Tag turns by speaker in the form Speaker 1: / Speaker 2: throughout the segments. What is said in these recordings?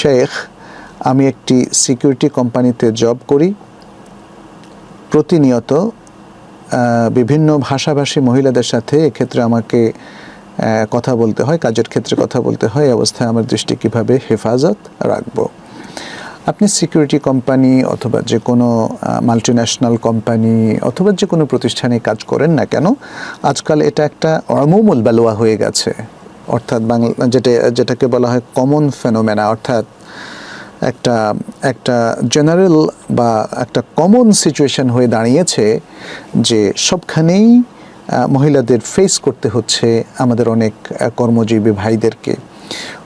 Speaker 1: শেখ, আমি একটি সিকিউরিটি কোম্পানিতে জব করি। প্রতিনিয়ত বিভিন্ন ভাষাভাষী মহিলাদের সাথে এক্ষেত্রে আমাকে কথা বলতে হয়, কাজের ক্ষেত্রে কথা বলতে হয় অবস্থায় আমার দৃষ্টি কীভাবে হেফাজত রাখব। আপনি সিকিউরিটি কোম্পানি অথবা যে কোনো মাল্টি ন্যাশনাল কোম্পানি অথবা যে কোনো প্রতিষ্ঠানে কাজ করেন না কেন, আজকাল এটা একটা অমূমুল বেলোয়া হয়ে গেছে। অর্থাৎ বাংলা, যেটা, যেটাকে বলা হয় কমন ফেনোমেনা অর্থাৎ একটা একটা জেনারেল বা একটা কমন সিচুয়েশন হয়ে দাঁড়িয়েছে যে সবখানেই মহিলাদের ফেস করতে হচ্ছে আমাদের অনেক কর্মজীবী ভাইদেরকে।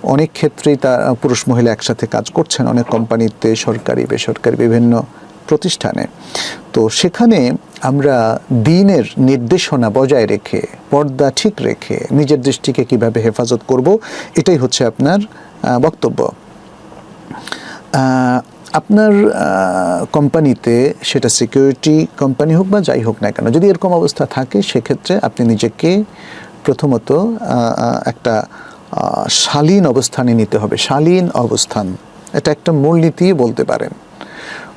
Speaker 1: অনেক ক্ষেত্রেই তা, পুরুষ মহিলা একসাথে কাজ করছেন অনেক কোম্পানিতে সরকারি, বেসরকারি, বিভিন্ন প্রতিষ্ঠানে। তো সেখানে আমরা দিনের নির্দেশনা বজায় রেখে, পর্দা ঠিক রেখে নিজের দৃষ্টিকে কীভাবে হেফাজত করব, এটাই হচ্ছে আপনার বক্তব্য। আপনার কোম্পানিতে সেটা সিকিউরিটি কোম্পানি হোক বা যাই হোক না কেন, যদি এরকম অবস্থা থাকে, সেক্ষেত্রে আপনি নিজেকে প্রথমত একটা শালীন অবস্থানে নিতে হবে। শালীন অবস্থান, এটা একটা মূলনীতি বলতে পারেন।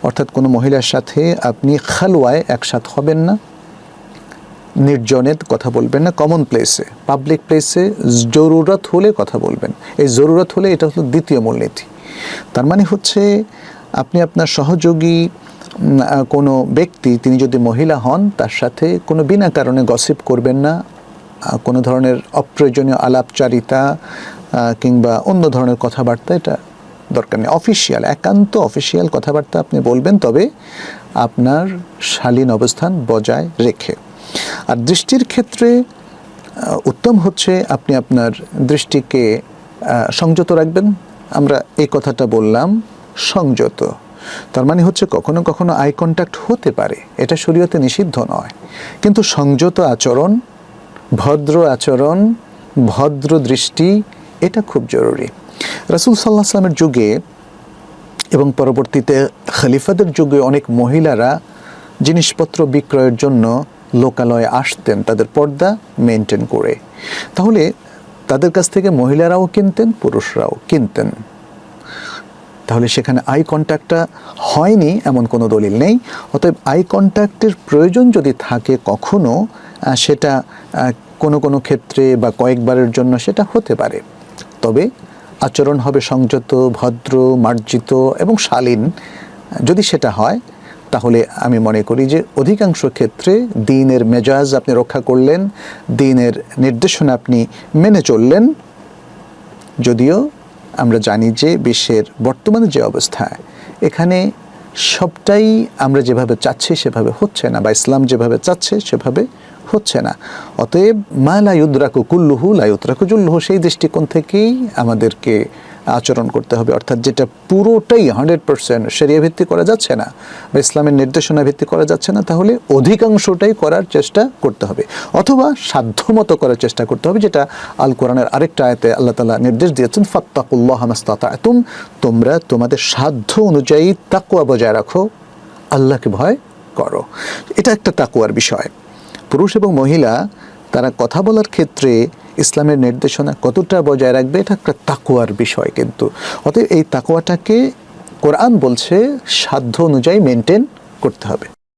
Speaker 1: অর্থাৎ কোনো মহিলার সাথে আপনি খালওয়ায় একসাথ হবেন না নির্জনে কথা বলবেন না কমন প্লেসে পাবলিক প্লেসে জরুরত হলে কথা বলবেন। এই জরুরত হলে এটা হলো দ্বিতীয় মূলনীতি। তার মানে হচ্ছে আপনি আপনার সহযোগী কোনো ব্যক্তি, তিনি যদি মহিলা হন, তার সাথে কোনো বিনা কারণে গসিপ করবেন না কোনো ধরনের অপ্রয়োজনীয় আলাপচারিতা কিংবা অন্য ধরনের কথাবার্তা, এটা দরকার নেই। অফিসিয়াল একান্ত অফিসিয়াল কথাবার্তা আপনি বলবেন, তবে আপনার শালীন অবস্থান বজায় রেখে। আর দৃষ্টির ক্ষেত্রে উত্তম হচ্ছে আপনি আপনার দৃষ্টিকে সংযত রাখবেন। আমরা এই কথাটা বললাম, সংযত। তার মানে হচ্ছে কখনো কখনো আই কন্ট্যাক্ট হতে পারে। এটা শরীয়তে নিষিদ্ধ নয়। কিন্তু সংযত আচরণ, ভদ্র আচরণ, ভদ্র দৃষ্টি, এটা খুব জরুরি। রাসুল সাল্লাহ সাল্লামের যুগে এবং পরবর্তীতে খলিফাদের যুগে অনেক মহিলারা জিনিসপত্র বিক্রয়ের জন্য লোকালয়ে আসতেন, তাদের পর্দা মেনটেন করে। তাহলে তাদের কাছ থেকে মহিলারাও কিনতেন, পুরুষরাও কিনতেন। তাহলে সেখানে আই কন্ট্যাক্টটা হয়নি, এমন কোনো দলিল নেই। অতএব আই কন্ট্যাক্টের প্রয়োজন যদি থাকে কখনো সেটা কোনো কোনো ক্ষেত্রে বা কয়েকবারের জন্য সেটা হতে পারে। তবে আচরণ হবে সংযত, ভদ্র, মার্জিত এবং শালীন। যদি সেটা হয়, তাহলে আমি মনে করি যে অধিকাংশ ক্ষেত্রে দিনের মেজাজ আপনি রক্ষা করলেন, দিনের নির্দেশনা আপনি মেনে চললেন। যদিও আমরা জানি যে বিশ্বের বর্তমানে যে অবস্থা, এখানে সবটাই আমরা যেভাবে চাচ্ছি সেভাবে হচ্ছে না বা ইসলাম যেভাবে চাচ্ছে সেভাবে হচ্ছে না। অতএব মা লাইউদ্রাকু কুল্লুহু লাইউদ্রাকু জুল্লুহু, সেই দৃষ্টিকোণ থেকেই আমাদেরকে আচরণ করতে হবে। অর্থাৎ যেটা পুরোটাই হান্ড্রেড পার্সেন্ট সেরিয়া ভিত্তি করা যাচ্ছে না বা ইসলামের নির্দেশনা ভিত্তি করা যাচ্ছে না, তাহলে অধিকাংশটাই করার চেষ্টা করতে হবে। অথবা সাধ্যমতো করার চেষ্টা করতে হবে, যেটা আল কোরআনের আরেকটা আয়তে আল্লাহ তালা নির্দেশ দিয়েছেন, ফাত্তাকুল্লাহ হামাস্তাতুম তোমরা তোমাদের সাধ্য অনুযায়ী তাকুয়া বজায় রাখো, আল্লাহকে ভয় করো। এটা একটা তাকুয়ার বিষয়। পুরুষ এবং মহিলা, তারা কথা বলার ক্ষেত্রে ইসলামের নির্দেশনা কতটা বজায় রাখবে, এটা একটা তাকুয়ার বিষয় কিন্তু। অতএব এই তাকুয়াটাকে কোরআন বলছে, সাধ্য অনুযায়ী মেনটেন করতে হবে।